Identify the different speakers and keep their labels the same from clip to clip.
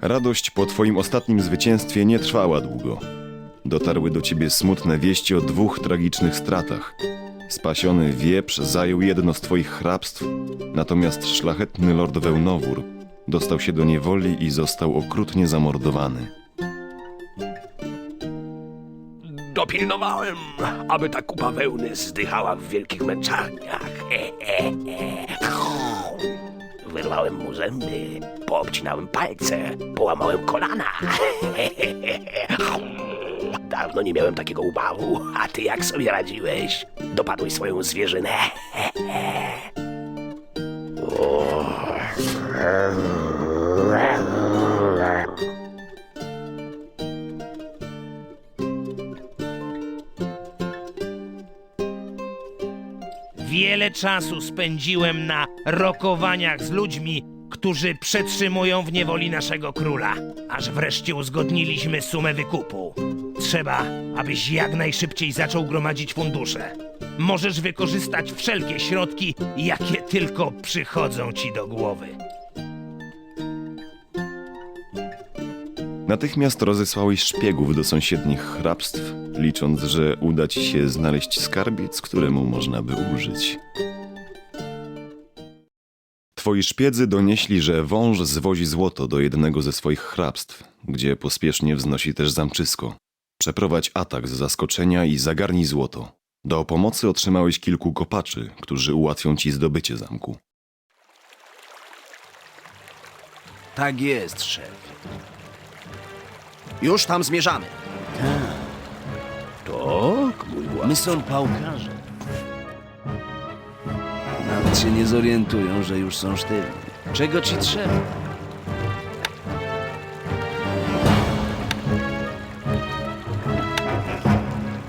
Speaker 1: Radość po twoim ostatnim zwycięstwie nie trwała długo. Dotarły do ciebie smutne wieści o dwóch tragicznych stratach. Spasiony wieprz zajął jedno z twoich hrabstw, natomiast szlachetny lord Wełnowór dostał się do niewoli i został okrutnie zamordowany.
Speaker 2: Dopilnowałem, aby ta kupa wełny zdychała w wielkich męczarniach. Wyrwałem mu zęby, poobcinałem palce, połamałem kolana. Dawno nie miałem takiego ubawu, a ty jak sobie radziłeś? Dopadłeś swoją zwierzynę.
Speaker 3: Wiele czasu spędziłem na rokowaniach z ludźmi, którzy przetrzymują w niewoli naszego króla, aż wreszcie uzgodniliśmy sumę wykupu. Trzeba, abyś jak najszybciej zaczął gromadzić fundusze. Możesz wykorzystać wszelkie środki, jakie tylko przychodzą ci do głowy.
Speaker 1: Natychmiast rozesłałeś szpiegów do sąsiednich hrabstw, licząc, że uda ci się znaleźć skarbiec, któremu można by użyć. Twoi szpiedzy donieśli, że wąż zwozi złoto do jednego ze swoich hrabstw, gdzie pospiesznie wznosi też zamczysko. Przeprowadź atak z zaskoczenia i zagarnij złoto. Do pomocy otrzymałeś kilku kopaczy, którzy ułatwią ci zdobycie zamku.
Speaker 4: Tak jest, szefie. Już tam zmierzamy.
Speaker 2: Tak, mój ład.
Speaker 4: My są pałkarze. Nawet się nie zorientują, że już są sztywni. Czego ci trzeba?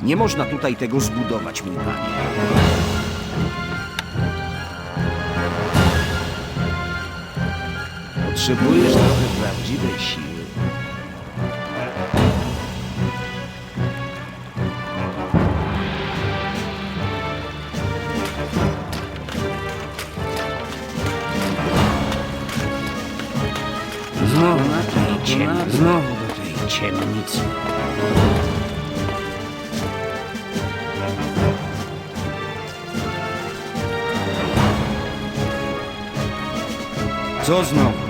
Speaker 4: Nie można tutaj tego zbudować, mój panie. Potrzebujesz trochę prawdziwej siły. Tej ciemnicy. Znowu do tej ciemnicy. Co znowu?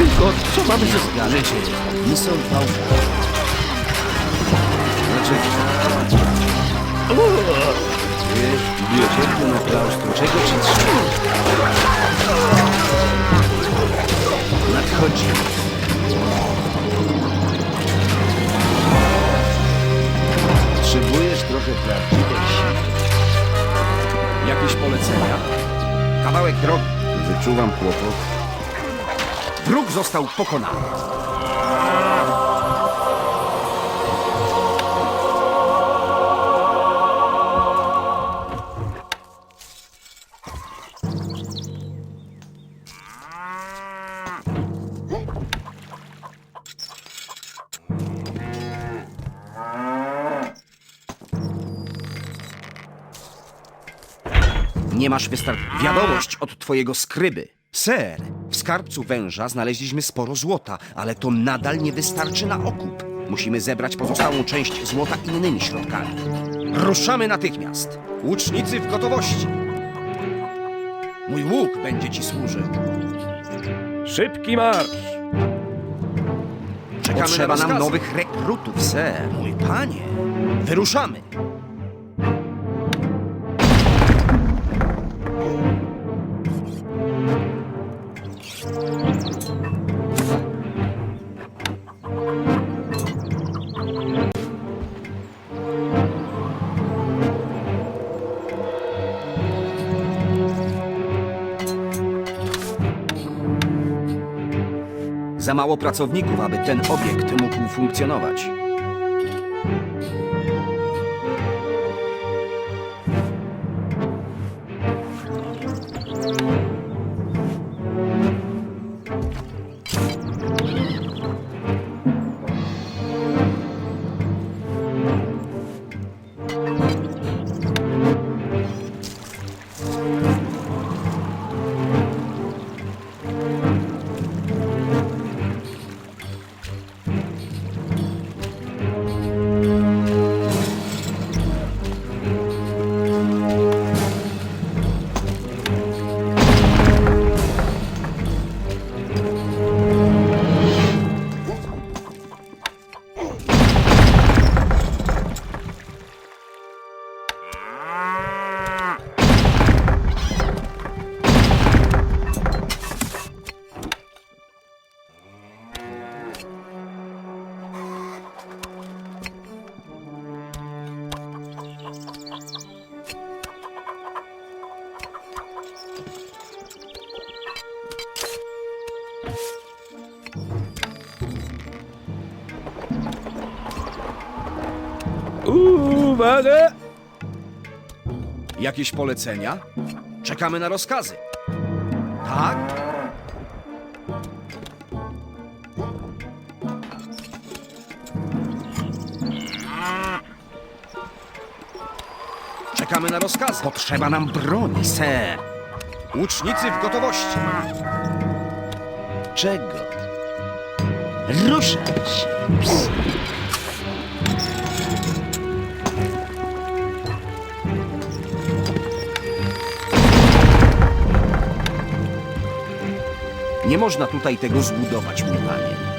Speaker 4: Tylko, co mamy ze zgalecie. Nie są pałka. Znaczy, Wiesz, biblioteki na klaustru. Czego ci trzeba? Nadchodzi. Potrzebujesz trochę prawdziwej siły. Jakieś polecenia? Kawałek drogi. Wyczuwam kłopot. Wróg został pokonany. Nie masz wystarczająco. Wiadomość od twojego skryby. Ser, w skarbcu węża znaleźliśmy sporo złota, ale to nadal nie wystarczy na okup. Musimy zebrać pozostałą część złota innymi środkami. Ruszamy natychmiast. Łucznicy w gotowości. Mój łuk będzie ci służył.
Speaker 2: Szybki marsz!
Speaker 4: Czekamy Potrzeba nam nowych rekrutów, ser. Mój panie. Wyruszamy. Za mało pracowników, aby ten obiekt mógł funkcjonować.
Speaker 5: Uwaga!
Speaker 4: Jakieś polecenia? Czekamy na rozkazy. Tak? Czekamy na rozkazy. Potrzeba nam broni, ser. Łucznicy w gotowości.
Speaker 2: Czego? Ruszać!
Speaker 4: Nie można tutaj tego zbudować, mój panie.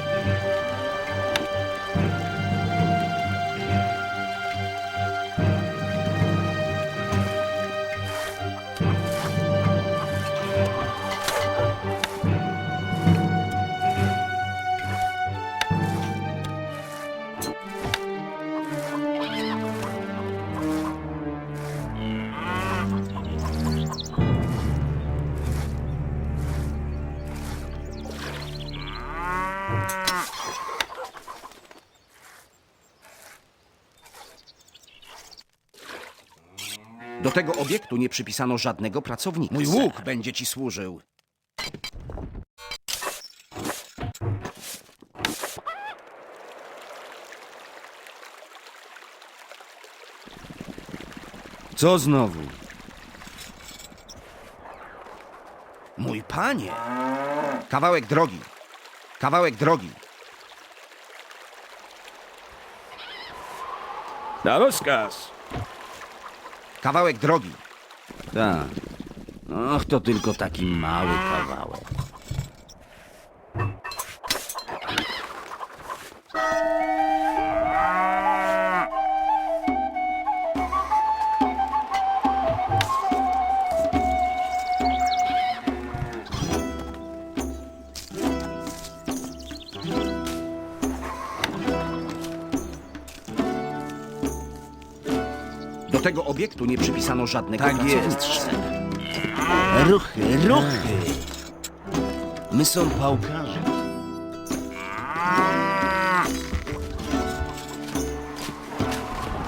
Speaker 4: Do tego obiektu nie przypisano żadnego pracownika. Mój łuk będzie ci służył. Co znowu? Mój panie! Kawałek drogi. Kawałek drogi.
Speaker 5: Na rozkaz!
Speaker 4: Kawałek drogi.
Speaker 6: Tak. Och, to tylko taki mały kawałek.
Speaker 4: Tego obiektu nie przypisano żadnego
Speaker 6: Tak
Speaker 4: pracownika.
Speaker 6: jest, szef. Ruchy, ruchy. My są pałkarze.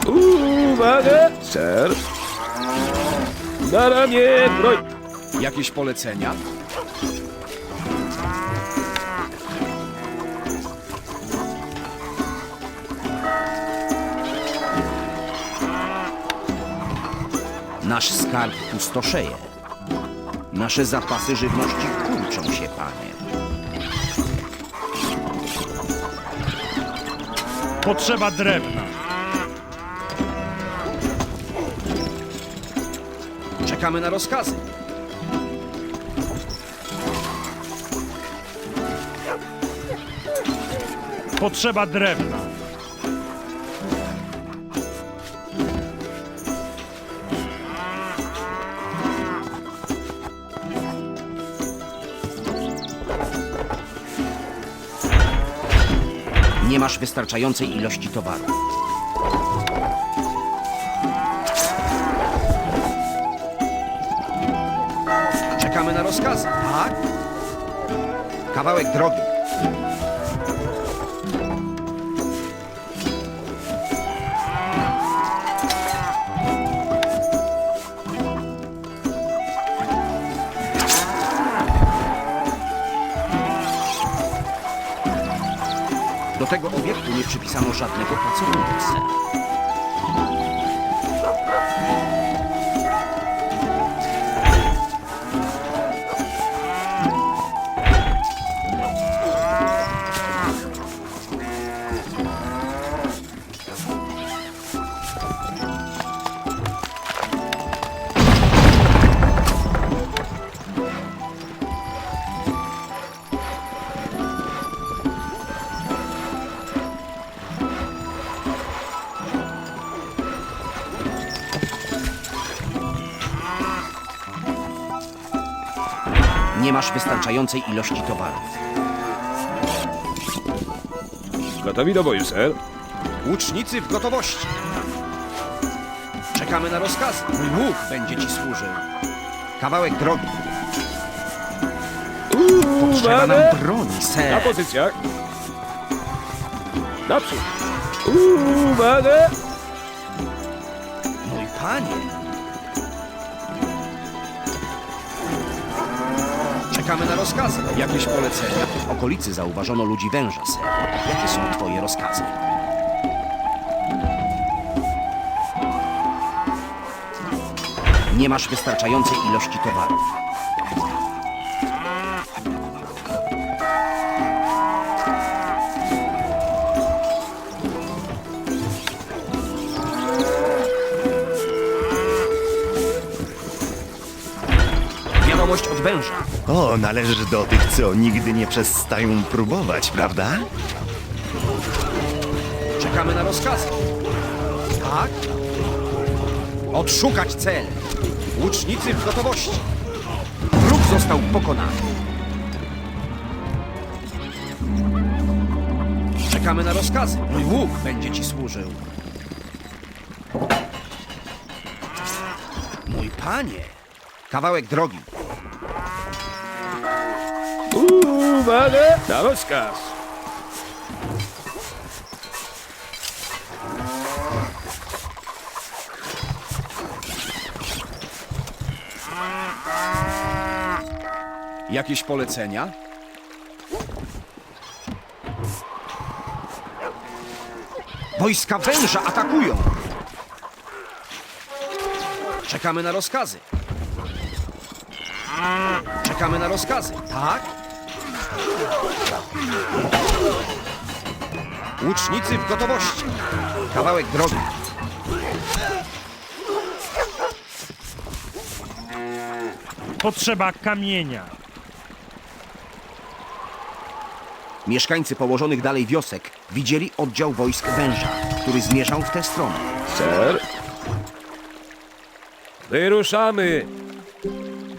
Speaker 5: Uwaga! Ser! Na ramię, broń!
Speaker 4: Jakieś polecenia? Nasz skarb pustoszeje. Nasze zapasy żywności kurczą się, panie.
Speaker 3: Potrzeba drewna.
Speaker 4: Czekamy na rozkazy.
Speaker 3: Potrzeba drewna.
Speaker 4: Masz wystarczającej ilości towaru. Czekamy na rozkazy. Tak? Kawałek drogi. Do tego obiektu nie przypisano żadnego pracownika, masz wystarczającej ilości towarów.
Speaker 5: Gotowi do boju, ser.
Speaker 4: Łucznicy w gotowości. Czekamy na rozkazy. Mój łuk będzie ci służył. Kawałek drogi. Potrzeba nam
Speaker 5: Uwaga!
Speaker 4: broni,
Speaker 5: Na
Speaker 4: ser.
Speaker 5: pozycjach. Naprzód. Uwaga!
Speaker 4: Mój panie. Czekamy na rozkazy. Jakieś polecenia? W okolicy zauważono ludzi węża, ser. Jakie są twoje rozkazy? Nie masz wystarczającej ilości towarów. Wiadomość od węża.
Speaker 1: O, należysz do tych, co nigdy nie przestają próbować, prawda?
Speaker 4: Czekamy na rozkazy. Tak? Odszukać cel. Łucznicy w gotowości. Wróg został pokonany. Czekamy na rozkazy. Mój łuk będzie ci służył. Mój panie. Kawałek drogi.
Speaker 5: Uwaga! Na rozkaz.
Speaker 4: Jakieś polecenia? Wojska węża atakują! Czekamy na rozkazy. Czekamy na rozkazy. Tak? Łucznicy w gotowości. Kawałek drogi.
Speaker 7: Potrzeba kamienia.
Speaker 4: Mieszkańcy położonych dalej wiosek widzieli oddział wojsk węża, który zmierzał w tę stronę.
Speaker 5: Ser. Wyruszamy!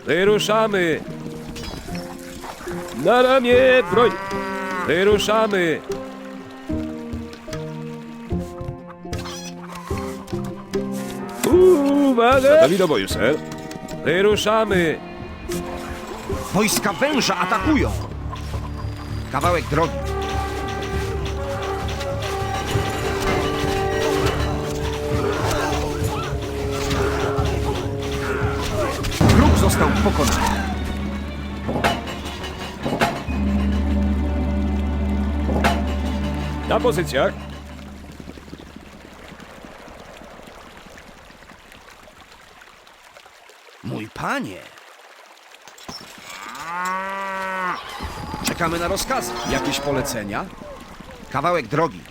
Speaker 5: Wyruszamy! Na ramię broń! Wyruszamy! Uwaga! Gotowi do boju, ser. Wyruszamy!
Speaker 4: Wojska węża atakują! Kawałek drogi. Wróg został pokonany.
Speaker 5: Na pozycjach.
Speaker 4: Mój panie. Czekamy na rozkazy. Jakieś polecenia? Kawałek drogi.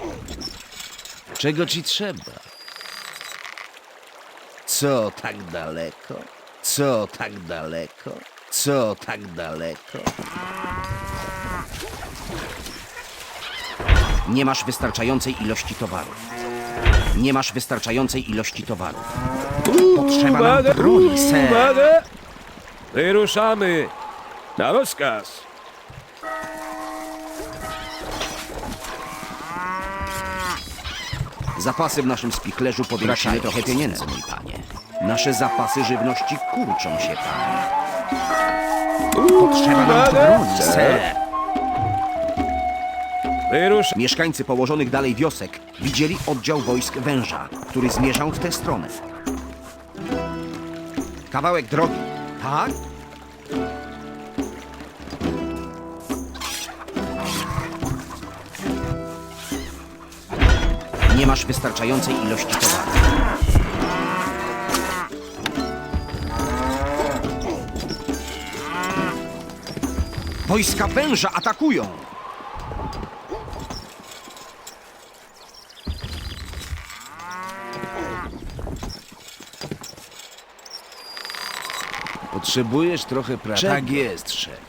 Speaker 6: Czego ci trzeba? Co tak daleko? Co tak daleko? Co tak daleko?
Speaker 4: Nie masz wystarczającej ilości towarów. Nie masz wystarczającej ilości towarów. Potrzeba nam
Speaker 5: Uwaga!
Speaker 4: broni, ser.
Speaker 5: Uwaga! Wyruszamy! Na rozkaz!
Speaker 4: Zapasy w naszym spichlerzu powiększyły trochę pieniędzy, mój panie. Nasze zapasy żywności kurczą się, panie. Potrzeba nam broni, ser.
Speaker 5: Wyrusz...
Speaker 4: Mieszkańcy położonych dalej wiosek widzieli oddział wojsk węża, który zmierzał w tę stronę. Kawałek drogi. Tak? Nie masz wystarczającej ilości towaru. Wojska węża atakują!
Speaker 6: Potrzebujesz trochę pracy.
Speaker 4: Tak
Speaker 6: jest, szef.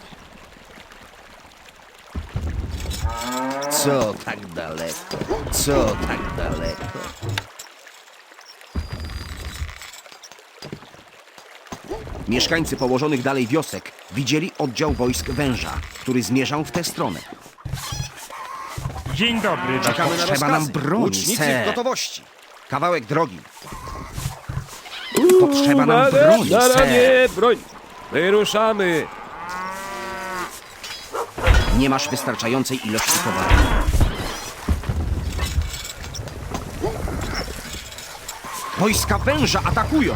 Speaker 6: Co tak daleko? Co tak daleko?
Speaker 4: Mieszkańcy położonych dalej wiosek widzieli oddział wojsk węża, który zmierzał w tę stronę.
Speaker 7: Dzień dobry,
Speaker 4: Czekamy na Potrzeba nam broni,
Speaker 6: Łucznicy
Speaker 4: ser.
Speaker 6: w
Speaker 4: gotowości. Kawałek drogi. Potrzeba nam broni,
Speaker 5: Na
Speaker 4: ser.
Speaker 5: broń! Wyruszamy!
Speaker 4: Nie masz wystarczającej ilości towaru. Wojska węża atakują!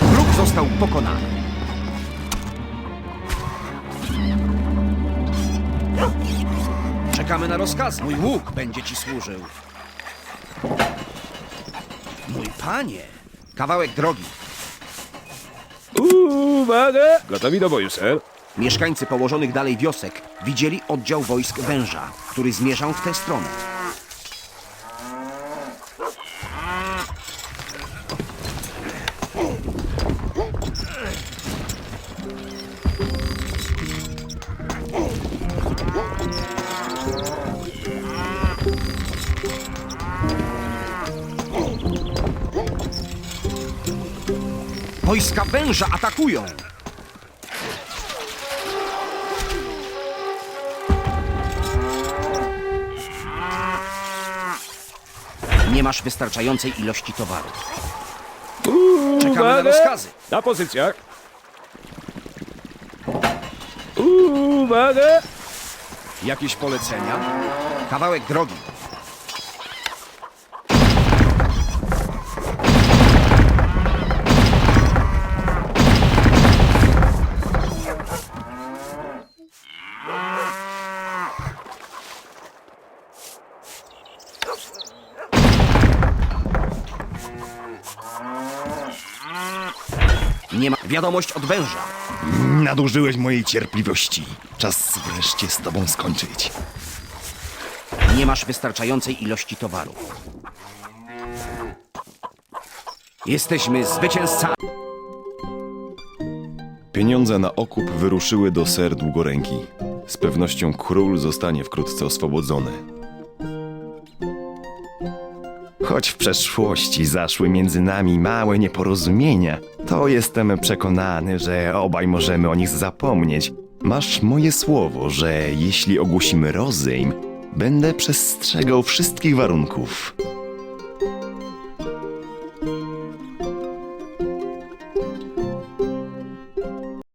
Speaker 4: Wróg został pokonany. Czekamy na rozkaz. Mój łuk będzie ci służył. Panie! Kawałek drogi.
Speaker 5: Uwaga! Gotowi do boju, ser.
Speaker 4: Mieszkańcy położonych dalej wiosek widzieli oddział wojsk węża, który zmierzał w tę stronę. Wojska węża atakują! Nie masz wystarczającej ilości towaru. Czekamy na rozkazy.
Speaker 5: Na pozycjach. Uwaga!
Speaker 4: Jakieś polecenia? Kawałek drogi. Wiadomość od węża.
Speaker 1: Nadużyłeś mojej cierpliwości. Czas wreszcie z tobą skończyć.
Speaker 4: Nie masz wystarczającej ilości towaru. Jesteśmy zwycięzcami.
Speaker 1: Pieniądze na okup wyruszyły do ser długoręki. Z pewnością król zostanie wkrótce oswobodzony. Choć w przeszłości zaszły między nami małe nieporozumienia, to jestem przekonany, że obaj możemy o nich zapomnieć. Masz moje słowo, że jeśli ogłosimy rozejm, będę przestrzegał wszystkich warunków.